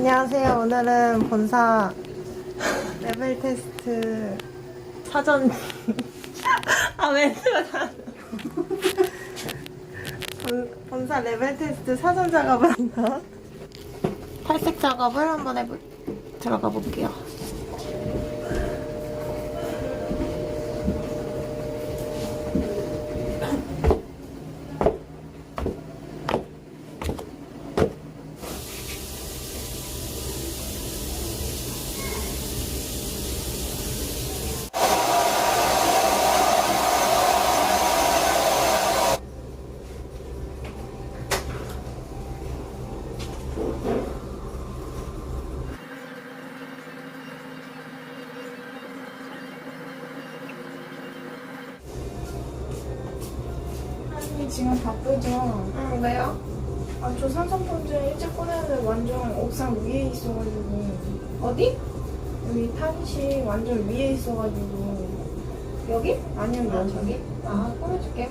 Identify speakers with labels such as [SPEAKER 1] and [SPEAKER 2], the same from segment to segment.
[SPEAKER 1] 안녕하세요. 오늘은 본사 레벨 테스트 사전 아 멘트가 다 본, 본사 레벨 테스트 사전 작업을. 탈색 작업을 한번 해볼 들어가 볼게요.
[SPEAKER 2] 지금 바쁘죠?
[SPEAKER 1] 응 왜요?
[SPEAKER 2] 아 저 산소폰즈 일찍 꺼내는데 완전 옥상 위에 있어가지고
[SPEAKER 1] 어디?
[SPEAKER 2] 여기 타깃이 완전 위에 있어가지고
[SPEAKER 1] 여기?
[SPEAKER 2] 아니면
[SPEAKER 1] 아 저기? 아 꺼내줄게.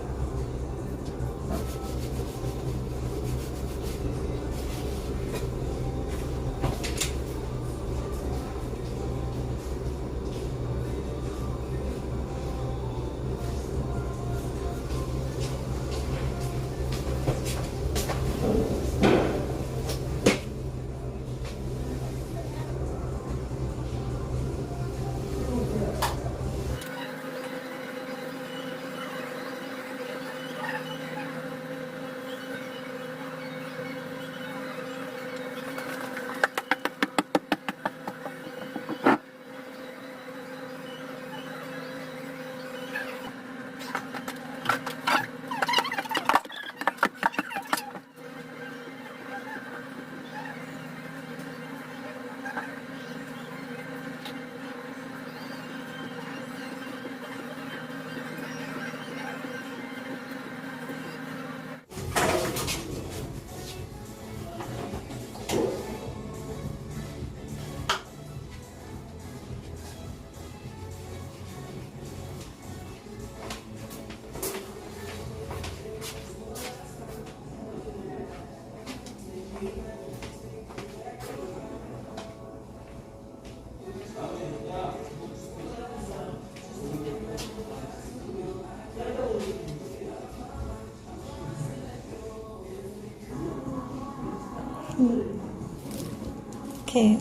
[SPEAKER 1] 이렇게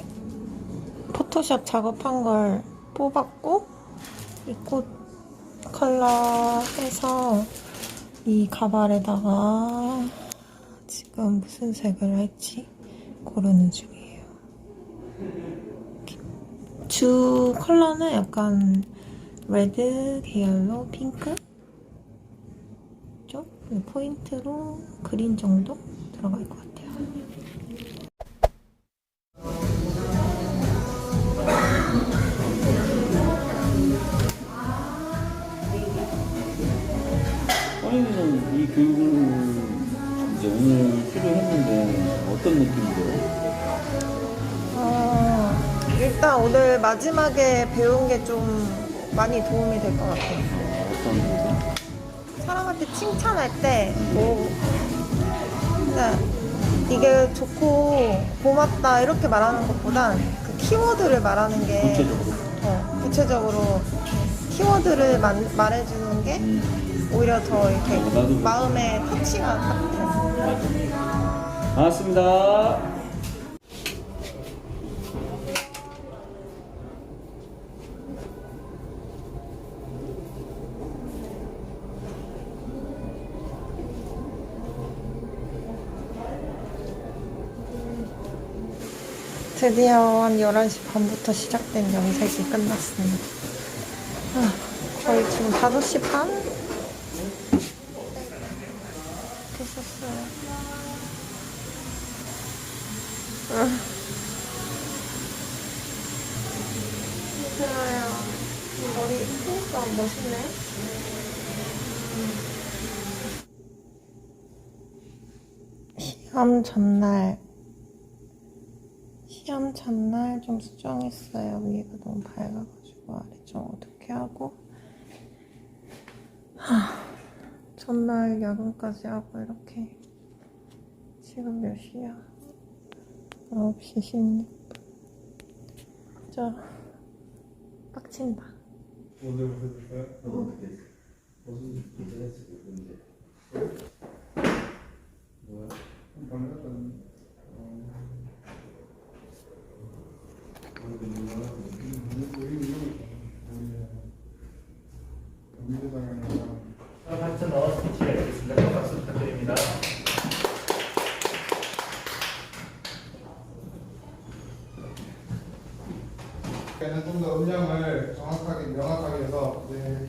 [SPEAKER 1] 포토샵 작업한 걸 뽑았고 이 꽃 컬러 해서 이 가발에다가 지금 무슨 색을 할지 고르는 중이에요. 주 컬러는 약간 레드, 계열로 핑크 쪽 포인트로 그린 정도 들어갈 것 같아요.
[SPEAKER 3] 이 교육을 이제 오늘 수료했는데 어떤 느낌이세요?
[SPEAKER 1] 어, 일단 오늘 마지막에 배운 게 좀 많이 도움이 될 것 같아요.
[SPEAKER 3] 어떤 거죠?
[SPEAKER 1] 사람한테 칭찬할 때, 뭐, 그냥 이게 좋고 고맙다 이렇게 말하는 것보단 그 키워드를 말하는 게
[SPEAKER 3] 구체적으로.
[SPEAKER 1] 어, 구체적으로 키워드를 만- 말해주는 게
[SPEAKER 3] 음,
[SPEAKER 1] 오히려 더 이렇게
[SPEAKER 3] 어, 나도
[SPEAKER 1] 마음에 터치가.
[SPEAKER 3] 맞아. 반갑습니다.
[SPEAKER 1] 드디어 한 11시 반부터 시작된 염색이 끝났습니다. 아, 거의 지금 5시 반? 됐었어요. 아. 힘들어요. 이 머리 피니까 멋있네. 시험 전날 시험 전날 좀 수정했어요. 위가 너무 밝아가지고 아래 좀 어둡게 하고 하, 전날 야근까지 하고 이렇게 지금 몇 시야?
[SPEAKER 4] 9시 16분. 저, 빡친다.
[SPEAKER 5] 파트너 스피치가 있겠습니다. 큰 박수 부탁드립니다.
[SPEAKER 6] 때는 좀 더 음량을 정확하게 명확하게 해서 네,